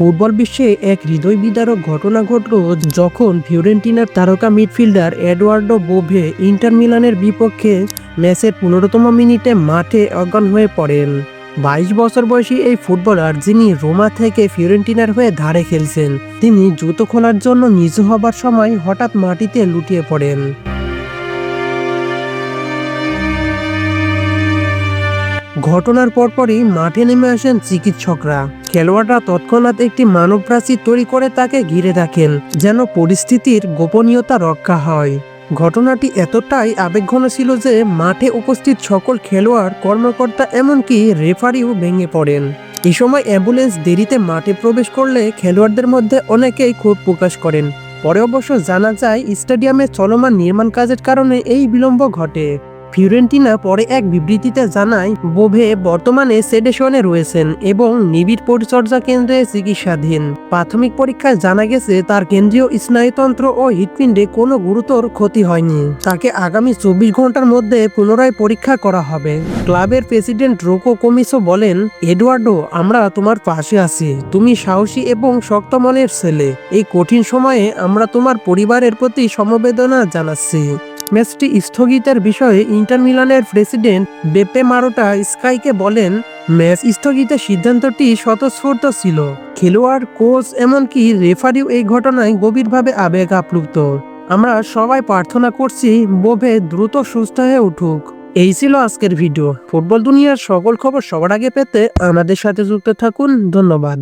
Football বিশ্বে এক হৃদয় বিদারক ঘটনা ঘটল যখন ফিওরেন্টিনার তারকা মিডফিল্ডার এডওয়ার্ডো বোভে ইন্টার মিলানের বিপক্ষে ম্যাচের পনেরোতম মিনিটে মাঠে অজ্ঞান হয়ে পড়েন। বাইশ বছর বয়সী এই ফুটবলার, যিনি রোমা থেকে ফিওরেন্টিনার হয়ে ধারে খেলছেন, তিনি জুতো খোলার জন্য নিচু হবার সময় হঠাৎ মাটিতে লুটিয়ে পড়েন। ঘটনার পরপরই মাঠে নেমে আসেন চিকিৎসকরা। খেলোয়াড়রা তৎক্ষণাৎ একটি মানব প্রাচীর তৈরি করে তাকে ঘিরে রাখেন, যেন পরিস্থিতির গোপনীয়তা রক্ষা হয়। ঘটনাটি এতটাই আবেগঘন ছিল যে মাঠে উপস্থিত সকল খেলোয়াড়, কর্মকর্তা এমনকি রেফারিও ভেঙে পড়েন। এই সময় অ্যাম্বুলেন্স দেরিতে মাঠে প্রবেশ করলে খেলোয়াড়দের মধ্যে অনেকেই ক্ষোভ প্রকাশ করেন। পরে অবশ্য জানা যায়, স্টেডিয়ামে চলমান নির্মাণ কাজের কারণে এই বিলম্ব ঘটে। ফিওরেন্টিনা পরে এক বিবৃতিতে জানায়, বোভে বর্তমানে সেডেশনে রয়েছেন এবং নিবিড় পরিচর্যা কেন্দ্রে চিকিৎসাধীন। প্রাথমিক পরীক্ষায় জানা গেছে, তার কেন্দ্রীয় স্নায়ুতন্ত্র ও হৃৎপিণ্ডে কোনো গুরুতর ক্ষতি হয়নি। তাকে আগামী চব্বিশ ঘণ্টার মধ্যে পুনরায় পরীক্ষা করা হবে। ক্লাবের প্রেসিডেন্ট রোকো কমিসো বলেন এডওয়ার্ডো আমরা তোমার পাশে আছি। তুমি সাহসী এবং শক্ত মনের ছেলে। এই কঠিন সময়ে আমরা তোমার পরিবারের প্রতি সমবেদনা জানাচ্ছি। ম্যাচটি স্থগিতের বিষয়ে ইন্টার মিলানের প্রেসিডেন্ট বেপে মারোটা স্কাইকে বলেন, ম্যাচ স্থগিতের সিদ্ধান্তটি স্বতঃস্ফূর্ত ছিল। খেলোয়াড়, কোচ, এমনকি রেফারিও এই ঘটনায় গভীরভাবে আবেগ আপ্লুত। আমরা সবাই প্রার্থনা করছি বোভে দ্রুত সুস্থ হয়ে উঠুক। এই ছিল আজকের ভিডিও। ফুটবল দুনিয়ার সকল খবর সবার আগে পেতে আমাদের সাথে যুক্ত থাকুন। ধন্যবাদ।